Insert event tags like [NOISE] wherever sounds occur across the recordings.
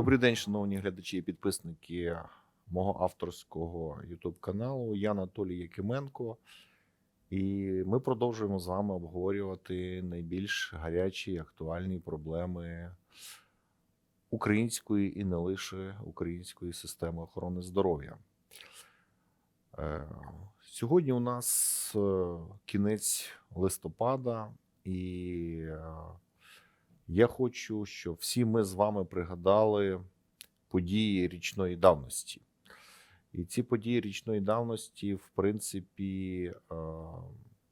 Добрий день, шановні глядачі і підписники мого авторського YouTube каналу. Я Анатолій Якименко, і ми продовжуємо з вами обговорювати найбільш гарячі і актуальні проблеми української і не лише української системи охорони здоров'я. Е, Сьогодні у нас е, кінець листопада, і е, я хочу, щоб всі ми з вами пригадали події річної давності. І ці події річної давності, в принципі, е,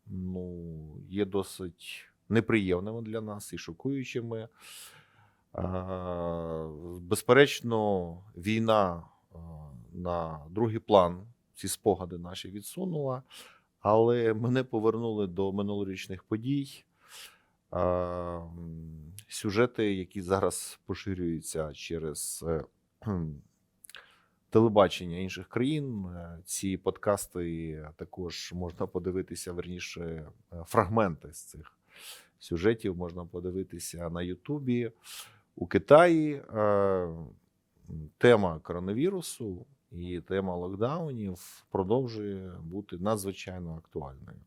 ну, є досить неприємними для нас і шокуючими. Е, Безперечно, війна е, на другий план ці спогади наші відсунула, але мене повернули до минулорічних подій. Сюжети, які зараз поширюються через е, телебачення інших країн. е, Ці подкасти також можна подивитися, верніше, е, фрагменти з цих сюжетів можна подивитися на Ютубі. У Китаї тема коронавірусу і тема локдаунів продовжує бути надзвичайно актуальною.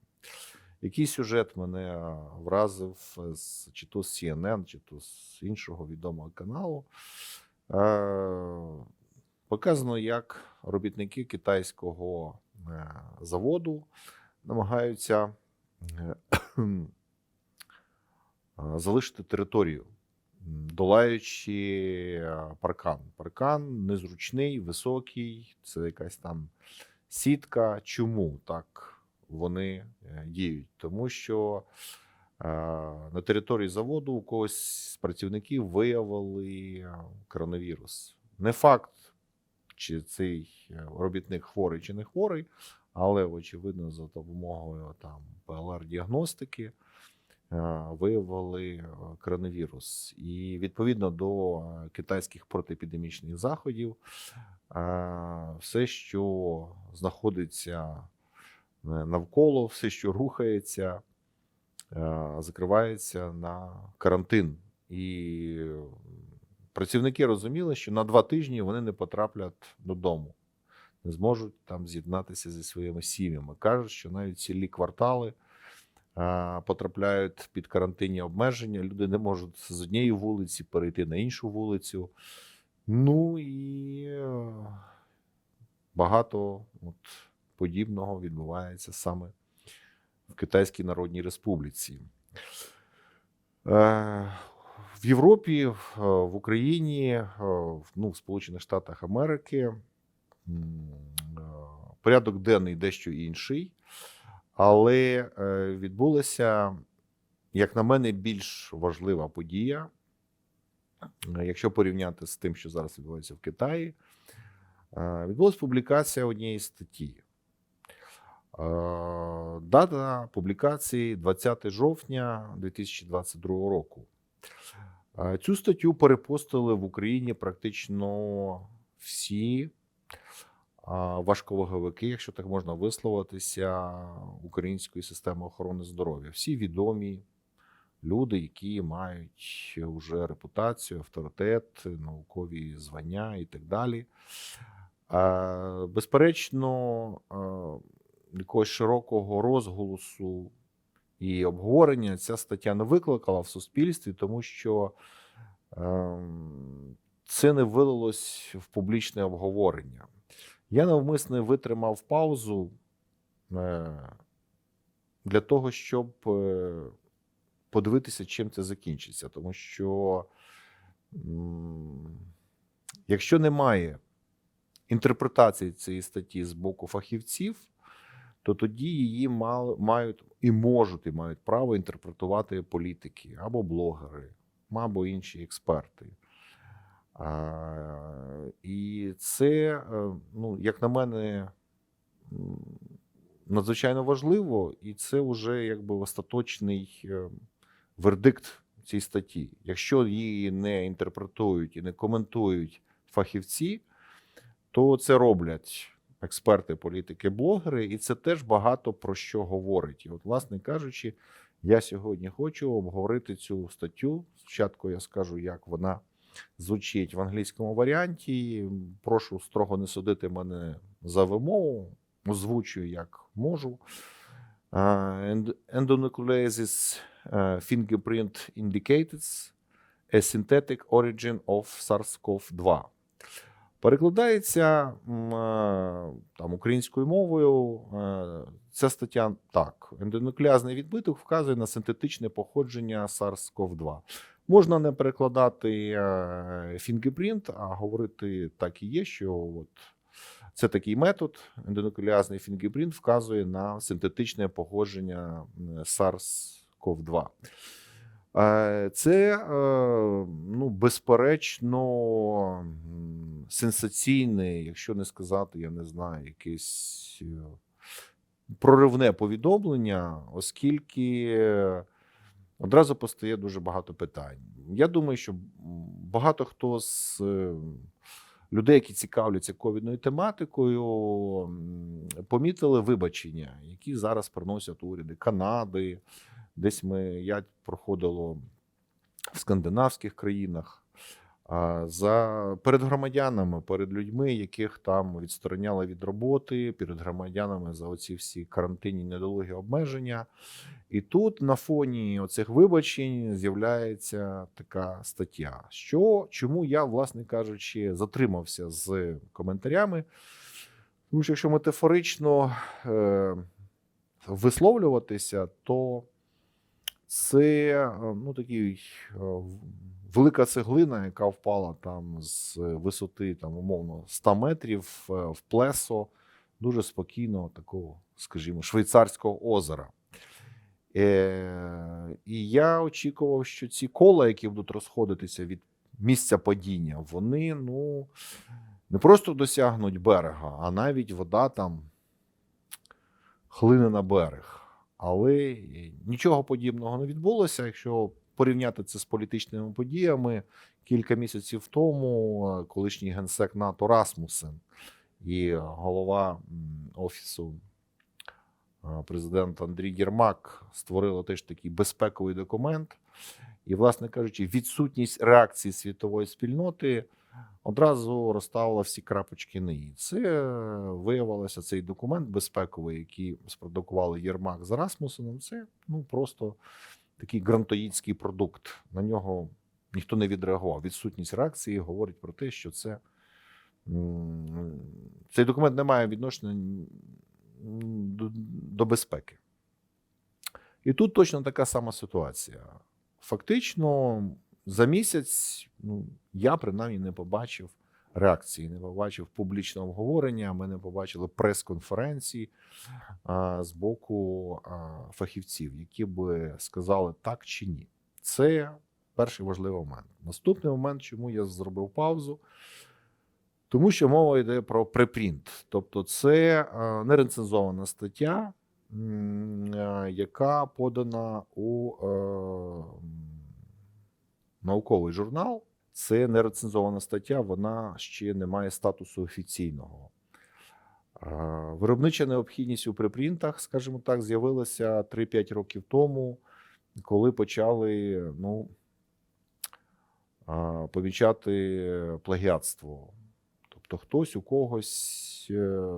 Який сюжет мене вразив з чи то з CNN, чи то з іншого відомого каналу. Е, Показано, як робітники китайського е, заводу намагаються е, е, [COUGHS] залишити територію, долаючи е, паркан. Паркан незручний, високий, це якась там сітка. Чому так вони е, діють? Тому що е, на території заводу у когось з працівників виявили е, коронавірус. Не факт, чи цей робітник хворий чи не хворий, але очевидно, за допомогою там ПЛР-діагностики виявили коронавірус. І відповідно до китайських протиепідемічних заходів, все, що знаходиться навколо, все, що рухається, е, закривається на карантин. І е, працівники розуміли, що на два тижні вони не потраплять додому, не зможуть там з'єднатися зі своїми сім'ями. Кажуть, що навіть цілі квартали потрапляють під карантинні обмеження. Люди не можуть з однієї вулиці перейти на іншу вулицю. Ну і е, багато от, подібного відбувається саме в Китайській Народній Республіці. Е, в Європі, в в Україні, е, ну, в Сполучених Штатах Америки е, порядок денний дещо інший, але е, відбулася, як на мене, більш важлива подія. Е, Якщо порівняти з тим, що зараз відбувається в Китаї, е, відбулася публікація однієї статті. Е, Дата публікації 20 жовтня 2022 року. Е, Цю статтю перепостили в Україні практично всі важковаговики, якщо так можна висловитися, української системи охорони здоров'я. Всі відомі люди, які мають вже репутацію, авторитет, наукові звання і так далі. Е, Безперечно, е, якогось широкого розголосу і обговорення ця стаття не викликала в суспільстві, тому що ем, це не вилилось в публічне обговорення. Я навмисне витримав паузу е, для того, щоб е, подивитися, чим це закінчиться. Тому що, якщо немає інтерпретації цієї статті з боку фахівців, то тоді її мають і можуть, і мають право інтерпретувати політики або блогери, або інші експерти. І це, е, ну, як на мене, надзвичайно важливо, і це вже якби остаточний е, вердикт цій статті. Якщо її не інтерпретують і не коментують фахівці, то це роблять експерти, політики, блогери, і це теж багато про що говорить. І, от, власне кажучи, я сьогодні хочу обговорити цю статтю. Спочатку я скажу, як вона звучить в англійському варіанті. Прошу строго не судити мене за вимову, озвучую як можу. Uh, fingerprint indicates a synthetic origin of SARS-CoV-2. Перекладається е, там українською мовою. е, Ця стаття так. Ендонуклеазний відбиток вказує на синтетичне походження SARS-CoV-2. Можна не перекладати е, а говорити так і є, що от це такий метод. Ендонуклеазний фінгерпринт вказує на синтетичне походження SARS-CoV-2. Е, Це, е, ну, безперечно, сенсаційне, якщо не сказати, я не знаю, якесь е, проривне повідомлення, оскільки одразу постає дуже багато питань. Я думаю, що багато хто з людей, які цікавляться ковідною тематикою, помітили вибачення, які зараз приносять уряди Канади. Десь ми я проходило в скандинавських країнах за перед громадянами, перед людьми, яких там відстороняли від роботи, перед громадянами за оці всі карантинні недолугі обмеження. І тут на фоні оцих вибачень з'являється така стаття. Що чому я, власне кажучи, затримався з коментарями? Тому що якщо метафорично е, висловлюватися, то це е, ну, такий е, велика цеглина, яка впала там з висоти, там, умовно, 100 метрів е, в плесо дуже спокійного такого, скажімо, швейцарського озера. Е, і я очікував, що ці кола, які будуть розходитися від місця падіння, вони ну, не просто досягнуть берега, а навіть вода там хлине на берег. Але нічого подібного не відбулося. Якщо порівняти це з політичними подіями, кілька місяців тому е, колишній генсек НАТО Расмусен і голова офісу е, президента Андрій Єрмак створили теж такий безпековий документ. І, власне кажучи, відсутність реакції світової спільноти одразу розставила всі крапочки на «і». Це е, виявилося цей документ безпековий, який спродукували Єрмак з Расмусеном. Це ну просто такий грантоїдський продукт. На нього ніхто не відреагував. Відсутність реакції говорить про те, що це цей документ не має відношення до, до безпеки. І тут точно така сама ситуація. Фактично, за місяць ну, я принаймні не побачив реакції, не побачив публічного обговорення. Ми не побачили прес-конференції з боку а, фахівців, які би сказали так чи ні. Це перший важливий момент. Наступний момент, чому я зробив паузу. Тому що мова йде про препринт. Тобто, це нерецензована стаття, яка подана у е, науковий журнал. Це нерецензована стаття, вона ще не має статусу офіційного. Е, Виробнича необхідність у препринтах, скажімо так, з'явилася 3-5 років тому, коли почали ну, е, помічати плагіатство. Тобто хтось у когось, е,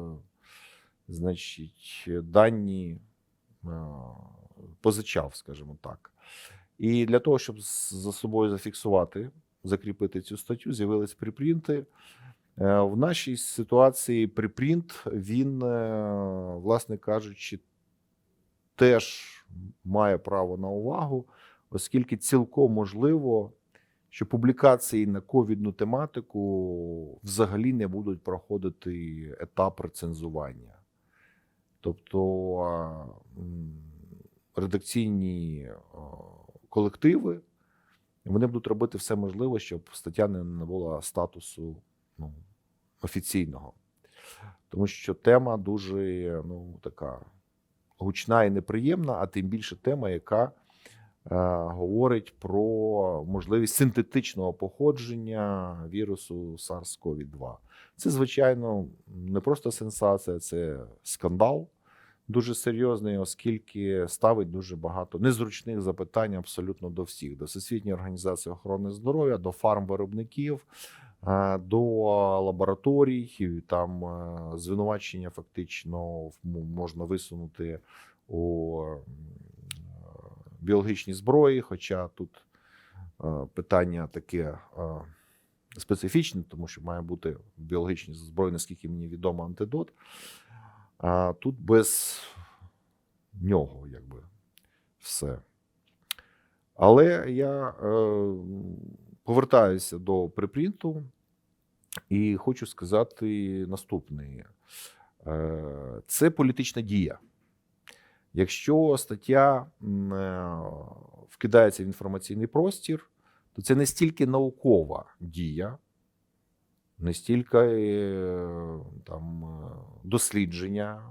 значить, дані позичав, скажімо так. І для того, щоб за собою зафіксувати, закріпити цю статтю, з'явились припринти. Е, В нашій ситуації припринт, він, е, власне кажучи, теж має право на увагу, оскільки цілком можливо, що публікації на ковідну тематику взагалі не будуть проходити етап рецензування. Тобто редакційні колективи вони будуть робити все можливе, щоб стаття не набула статусу ну, офіційного. Тому що тема дуже ну, така гучна і неприємна, а тим більше тема, яка е, говорить про можливість синтетичного походження вірусу SARS-CoV-2. Це, звичайно, не просто сенсація, це скандал. Дуже серйозний, оскільки ставить дуже багато незручних запитань абсолютно до всіх: до Всесвітньої організації охорони здоров'я, до фармвиробників, е, до лабораторій. Там е, звинувачення фактично можна висунути у біологічній зброї, хоча тут е, питання таке. Специфічне, тому що має бути в біологічній зброї, наскільки мені відомо, антидот. А тут без нього, якби все. Але я е, повертаюся до припринту і хочу сказати наступне: Е, це політична дія. Якщо стаття е, вкидається в інформаційний простір, то це не стільки наукова дія, не стільки е, там е, дослідження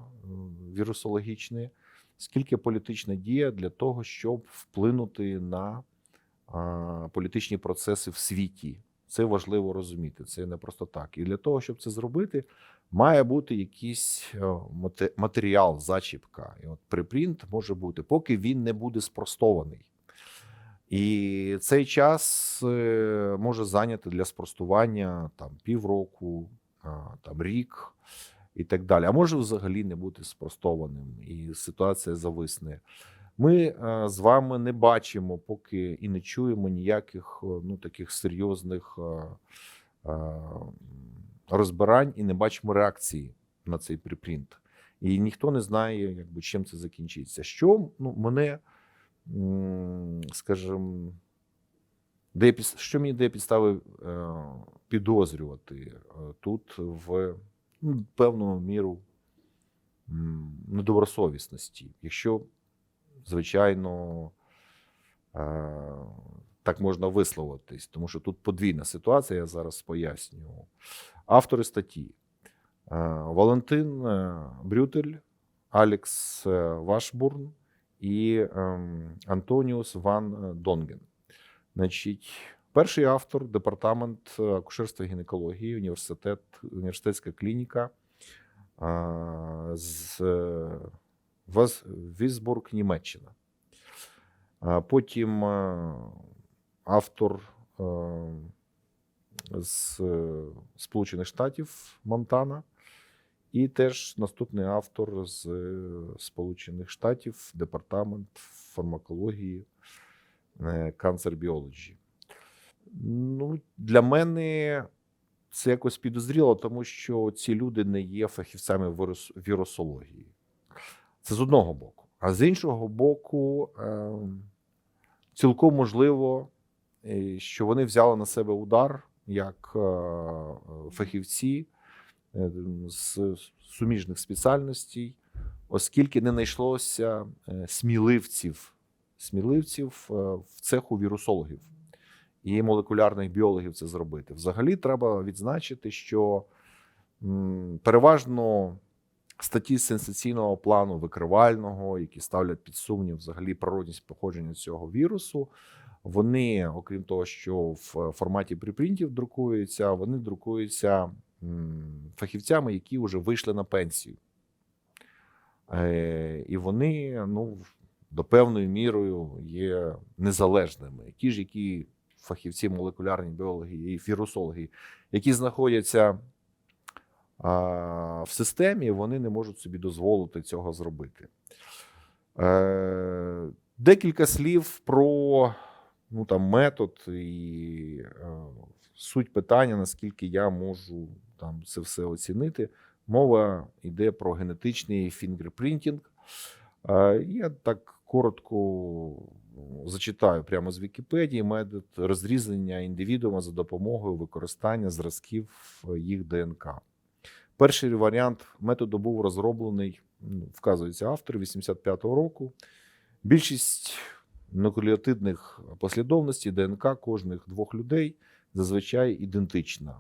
вірусологічне, скільки політична дія для того, щоб вплинути на політичні процеси в світі. Це важливо розуміти. Це не просто так. І для того, щоб це зробити, має бути якийсь е, матеріал, зачіпка. І от припринт може бути, поки він не буде спростований. І цей час е, може зайняти для спростування там півроку, там рік і так далі. А може взагалі не бути спростованим, і ситуація зависне. Ми з вами не бачимо поки і не чуємо ніяких е, ну, таких серйозних розбирань і не бачимо реакції на цей припринт. І ніхто не знає, якби, чим це закінчиться. Що ну, мене, скажімо, піс- що мені дає підстави е, підозрювати е, тут в ну, певну міру недобросовісності. Якщо, звичайно, е, так можна висловитись, тому що тут подвійна ситуація, я зараз поясню. Автори статті Валентин Брютель, Алекс Вашбурн і ем, Антоніус Ван е, Донген. Значить, перший автор департамент е, акушерства і гінекології, університет, університетська клініка з е, Ваз- Візбург, Німеччина. Потім автор з Сполучених Штатів Монтана. І теж наступний автор з е, Сполучених Штатів, департамент фармакології, е, Cancer Biology. Ну, для мене це якось підозріло, тому що ці люди не є фахівцями вірусології. Це з одного боку. А з іншого боку, е, цілком можливо, е, що вони взяли на себе удар як фахівці з суміжних спеціальностей, оскільки не знайшлося е, сміливців, сміливців е, в цеху вірусологів і молекулярних біологів це зробити. Взагалі, треба відзначити, що переважно статті сенсаційного плану викривального, які ставлять під сумнів взагалі природність походження цього вірусу. Вони, окрім того, що в форматі припринтів друкуються, вони друкуються фахівцями, які вже вийшли на пенсію. Е, І вони ну, до певною мірою є незалежними. Ті ж, які фахівці молекулярні біологи і вірусологи, які знаходяться в системі, вони не можуть собі дозволити цього зробити. Е, Декілька слів про ну, там, метод і е, суть питання, наскільки я можу там, це все оцінити. Мова йде про генетичний фінгерпринтінг. Я так коротко зачитаю прямо з Вікіпедії метод розрізнення індивідуума за допомогою використання зразків їх ДНК. Перший варіант методу був розроблений, ну, вказується автор 85-го року. Більшість нуклеотидних послідовностей ДНК кожних двох людей зазвичай ідентична.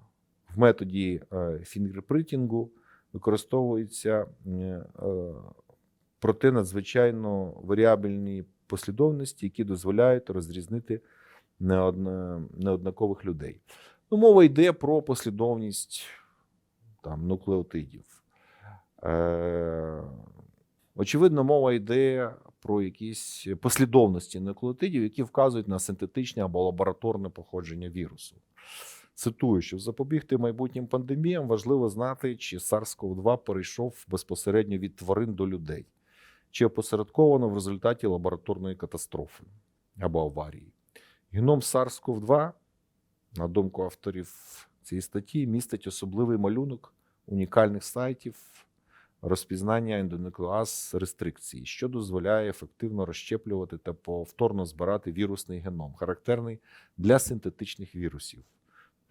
В методі е, фінгерпринтінгу використовуються е, проте надзвичайно варіабельні послідовності, які дозволяють розрізнити неоднакових людей. Ну, мова йде про послідовність там, нуклеотидів. Е, Очевидно, мова йде про якісь послідовності нуклеотидів, які вказують на синтетичне або лабораторне походження вірусу. Цитую, щоб запобігти майбутнім пандеміям, важливо знати, чи SARS-CoV-2 перейшов безпосередньо від тварин до людей, чи опосередковано в результаті лабораторної катастрофи або аварії. Геном SARS-CoV-2, на думку авторів цієї статті, містить особливий малюнок унікальних сайтів розпізнання ендонуклеаз рестрикції, що дозволяє ефективно розщеплювати та повторно збирати вірусний геном, характерний для синтетичних вірусів.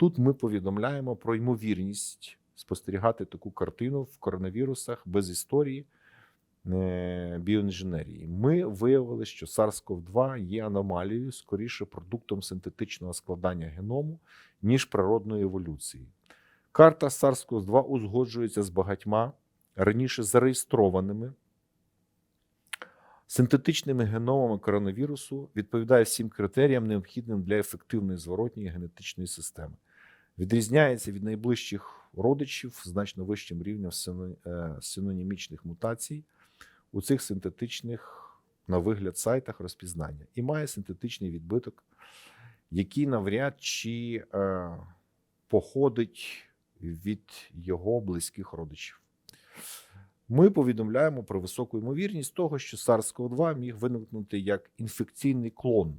Тут ми повідомляємо про ймовірність спостерігати таку картину в коронавірусах без історії е, біоінженерії. Ми виявили, що SARS-CoV-2 є аномалією, скоріше продуктом синтетичного складання геному, ніж природної еволюції. Карта SARS-CoV-2 узгоджується з багатьма раніше зареєстрованими синтетичними геномами коронавірусу, відповідає всім критеріям, необхідним для ефективної зворотньої генетичної системи. Відрізняється від найближчих родичів значно вищим рівнем е, синонімічних мутацій у цих синтетичних на вигляд сайтах розпізнання і має синтетичний відбиток, який навряд чи е, походить від його близьких родичів. Ми повідомляємо про високу ймовірність того, що SARS-CoV-2 міг виникнути як інфекційний клон,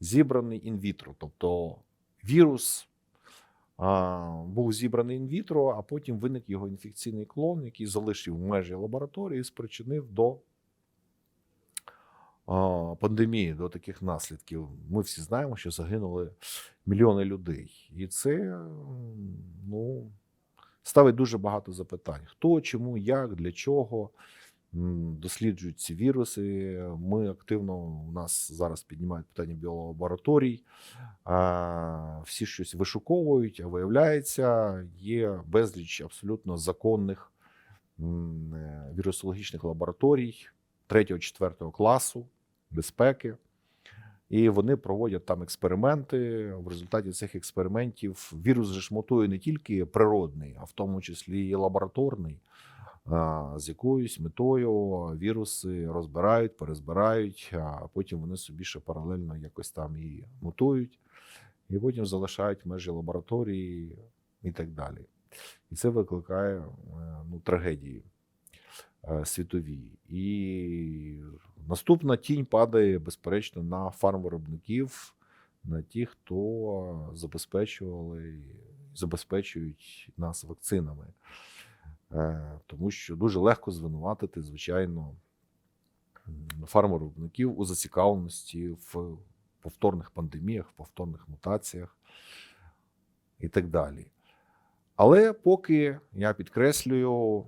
зібраний інвітро. Тобто вірус був зібраний інвітро, а потім виник його інфекційний клон, який залишив межі лабораторії і спричинив до пандемії, до таких наслідків. Ми всі знаємо, що загинули мільйони людей. І це ну, ставить дуже багато запитань: хто, чому, як, для чого досліджують ці віруси. Ми активно у нас зараз піднімають питання біолабораторій. Всі щось вишуковують, а виявляється, є безліч абсолютно законних е, вірусологічних лабораторій 3-4 класу безпеки. І вони проводять там експерименти. В результаті цих експериментів вірус же ж мутує не тільки природний, а в тому числі і лабораторний. З якоюсь метою віруси розбирають, перезбирають, а потім вони собі ще паралельно якось там і мутують, і потім залишають межі лабораторії і так далі. І це викликає е, ну, трагедії е, світові. І наступна тінь падає, безперечно, на фармвиробників, на тих, хто забезпечували забезпечують нас вакцинами. Е, Тому що дуже легко звинуватити, звичайно, м, фармвиробників у зацікавленості в повторних пандеміях, в повторних мутаціях і так далі. Але поки я підкреслюю,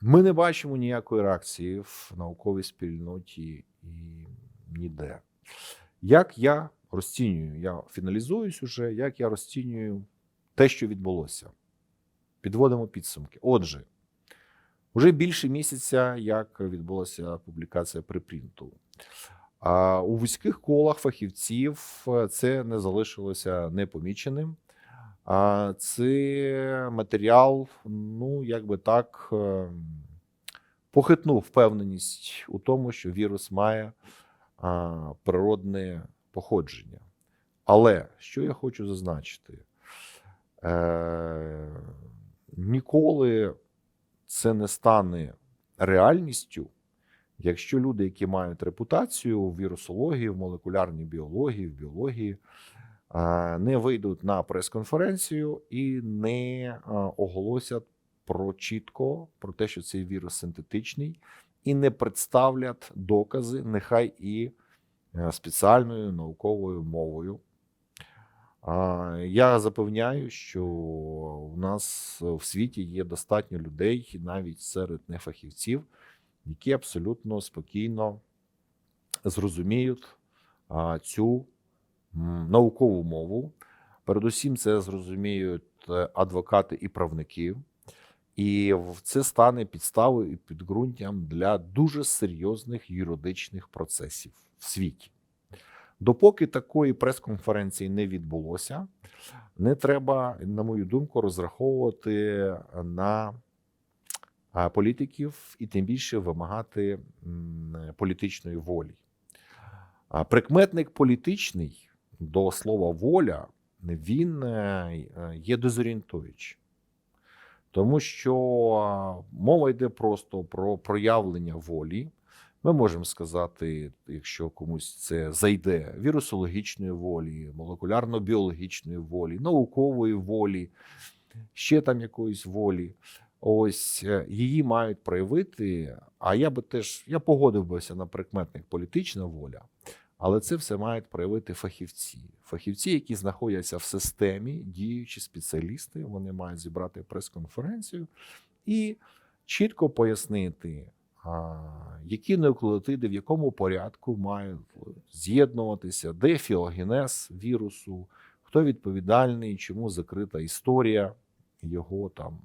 ми не бачимо ніякої реакції в науковій спільноті і ніде. Як я розцінюю, я фіналізуюсь уже, як я розцінюю те, що відбулося. Підводимо підсумки. Отже, вже більше місяця, як відбулася публікація припринту. А у вузьких колах фахівців е, це не залишилося непоміченим. А це матеріал, ну, як би так, ем, похитнув впевненість у тому, що вірус має природне походження. Але що я хочу зазначити? Ніколи це не стане реальністю, якщо люди, які мають репутацію в вірусології, в молекулярній біології, в біології, е, не вийдуть на прес-конференцію і не е, оголосять про чітко про те, що цей вірус синтетичний, і не представлять докази, нехай і е, спеціальною науковою мовою. Я запевняю, що у нас в світі є достатньо людей, навіть серед нефахівців, які абсолютно спокійно зрозуміють цю наукову мову. Передусім, це зрозуміють е, адвокати і правники, і це стане підставою і підґрунтям для дуже серйозних юридичних процесів в світі. Допоки такої прес-конференції не відбулося, не треба, на мою думку, розраховувати на політиків і тим більше вимагати політичної волі. Прикметник політичний до слова воля він е, є дезорієнтуючий. Тому що мова йде просто про проявлення волі. Ми можемо сказати, якщо комусь це зайде вірусологічної волі, молекулярно-біологічної волі, наукової волі, ще там якоїсь волі. Ось е, її мають проявити. А я би теж я погодив бися на прикметник політична воля, але це все мають проявити фахівці. Фахівці, які знаходяться в системі, діючі спеціалісти, вони мають зібрати прес-конференцію і чітко пояснити, які нуклеотиди в якому порядку мають з'єднуватися, де філогенез вірусу, хто відповідальний, чому закрита історія його там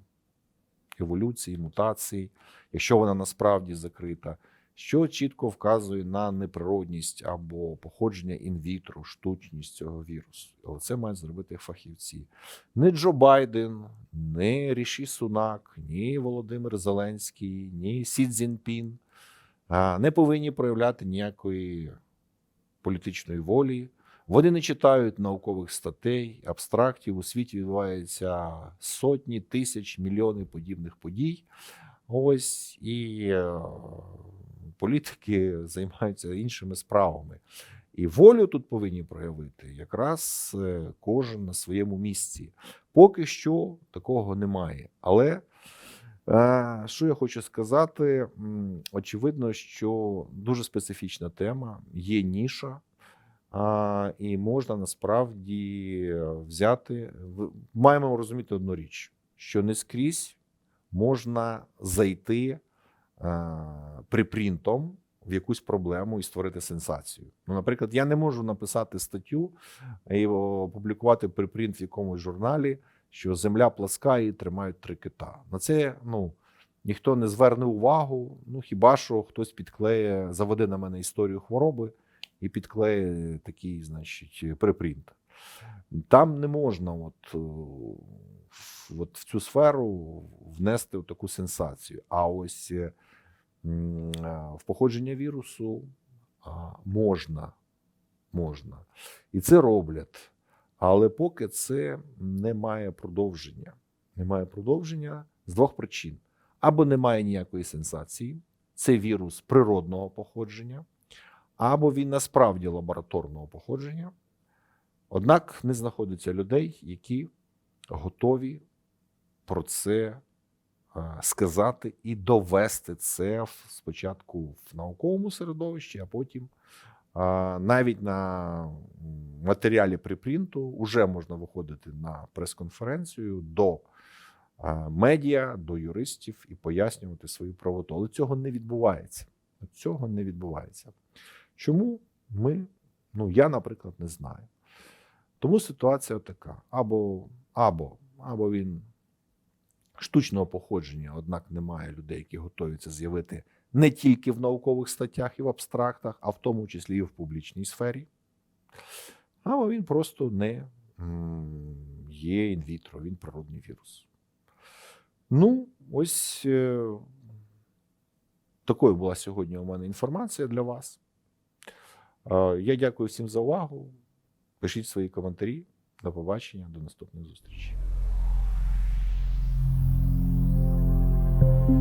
еволюції, мутації, якщо вона насправді закрита, що чітко вказує на неприродність або походження інвітру, штучність цього вірусу. Але це мають зробити фахівці. Не Джо Байден, не Ріші Сунак, ні Володимир Зеленський, ні Сі Цзіньпін не повинні проявляти ніякої політичної волі. Вони не читають наукових статей, абстрактів. У світі відбуваються сотні тисяч, мільйони подібних подій. Ось і е, політики займаються іншими справами. І волю тут повинні проявити якраз е, кожен на своєму місці. Поки що такого немає. Але е, що я хочу сказати, очевидно, що дуже специфічна тема, є ніша. І можна насправді взяти. Маємо розуміти одну річ, що не скрізь можна зайти а, припринтом в якусь проблему і створити сенсацію. Ну, наприклад, я не можу написати статтю і опублікувати припринт в якомусь журналі, що земля пласка і тримають три кита. На це ну, ніхто не зверне увагу. Ну хіба що хтось підклеє, заведе на мене історію хвороби і підклеє такий, значить, припринт. Там не можна от, е, от в цю сферу внести таку сенсацію. А ось е, в походження вірусу можна. можна. І це роблять. Але поки це не має продовження. Немає продовження з двох причин: або немає ніякої сенсації, це вірус природного походження або він насправді лабораторного походження. Однак не знаходиться людей, які готові про це сказати і довести це спочатку в науковому середовищі, а потім е, навіть на матеріалі припринту вже можна виходити на прес-конференцію до е, медіа, до юристів і пояснювати свою правоту. Але цього не відбувається. Цього не відбувається. Чому ми, ну я, наприклад, не знаю. Тому ситуація така: або, або, або він штучного походження, однак немає людей, які готові це з'явити не тільки в наукових статтях і в абстрактах, а в тому числі і в публічній сфері. Або він просто не є інвітро, він природний вірус. Ну, ось е, такою була сьогодні у мене інформація для вас. Е, Я дякую всім за увагу. Пишіть свої коментарі. До побачення, до наступних зустрічей.